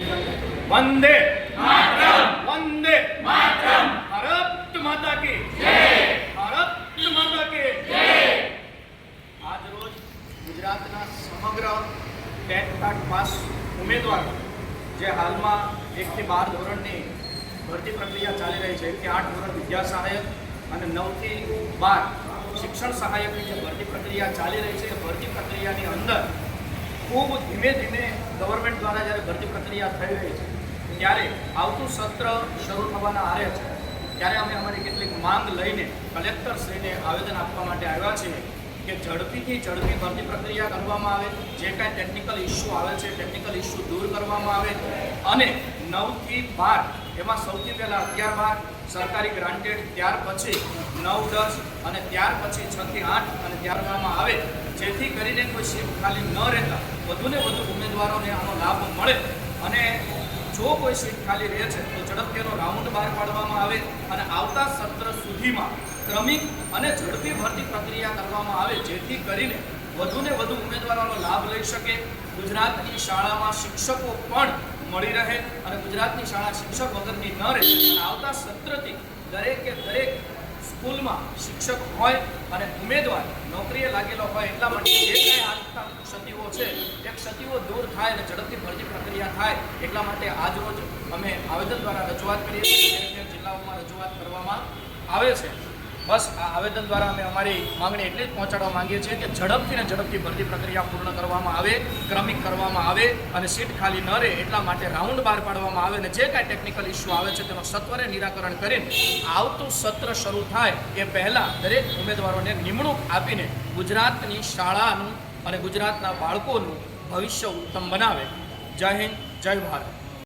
વંદે વંદે ભારત માતા કી ભારત માતા કી આજ રોજ ગુજરાતના સમગ્ર ટેટ ટાટ પાસ ઉમેદવારો જે હાલમાં એકથી બાર ધોરણની ભરતી પ્રક્રિયા ચાલી રહી છે કે આઠ ધોરણ વિદ્યા સહાયક અને નવથી બાર શિક્ષણ સહાયકની જે ભરતી પ્રક્રિયા ચાલી રહી છે એ ભરતી પ્રક્રિયાની અંદર ખૂબ ધીમે ધીમે ગવર્મેન્ટ દ્વારા જ્યારે ભરતી પ્રક્રિયા થઈ રહી છે, ત્યારે આવતું સત્ર શરૂ થવાના આરે છે. ત્યારે અમે અમારી કેટલીક માંગ લઈને કલેક્ટર શ્રીને આવેદન આપવા માટે આવ્યા છીએ કે ઝડપીથી ઝડપી ભરતી પ્રક્રિયા કરવામાં આવે, જે કાંઈ ટેકનિકલ ઇસ્યુ આવે છે ટેકનિકલ ઇસ્યુ દૂર કરવામાં આવે અને નવથી બાર એમાં સૌથી પહેલાં અગિયાર બાર સરકારી ગ્રાન્ટેડ ત્યાર પછી નવ, દસ અને ત્યાર પછી છ થી આઠ અને ત્યાર કરવામાં આવે, જેથી કરીને કોઈ સીટ ખાલી ન રહેતા, વધુને વધુ ઉમેદવારોને આનો લાભ મળે. અને જો કોઈ સીટ ખાલી રહે છે, તો ઝડપથી એનો રાઉન્ડ બહાર પાડવામાં આવે અને આવતા સત્ર સુધીમાં ક્રમિક અને ઝડપી ભરતી પ્રક્રિયા કરવામાં આવે, જેથી કરીને વધુને વધુ ઉમેદવારોનો લાભ લઈ શકે. ગુજરાતની શાળામાં શિક્ષકો પણ મળી રહે અને ગુજરાતની શાળા શિક્ષક વગરની ન રહે. અને આવતા સત્રથી દરેકે દરેક સ્કૂલમાં શિક્ષક હોય અને ઉમેદવાર, નોકરીએ લાગેલો હોય એટલા માટે જે કાંઈ આજના ક્ષતિઓ છે એ ક્ષતિઓ દૂર થાય અને ઝડપથી ભરતી પ્રક્રિયા થાય એટલા માટે આજરોજ અમે આવેદન દ્વારા રજૂઆત કરીએ છીએ. જિલ્લાઓમાં રજૂઆત કરવામાં આવે છે બસ આ આવેદન દ્વારા અમે અમારી માંગણી એટલી જ પહોંચાડવા માંગીએ છીએ કે ઝડપથી ને ઝડપથી ભરતી પ્રક્રિયા પૂર્ણ કરવામાં આવે, ક્રમિક કરવામાં આવે અને સીટ ખાલી ન રહે એટલા માટે રાઉન્ડ બહાર પાડવામાં આવે અને જે કાંઈ ટેકનિકલ ઇસ્યુ આવે છે તેનો સત્વરે નિરાકરણ કરીને આવતું સત્ર શરૂ થાય એ પહેલાં દરેક ઉમેદવારોને નિમણૂક આપીને ગુજરાતની શાળાનું અને ગુજરાતના બાળકોનું ભવિષ્ય ઉત્તમ બનાવે. જય હિન્દ, જય ભારત.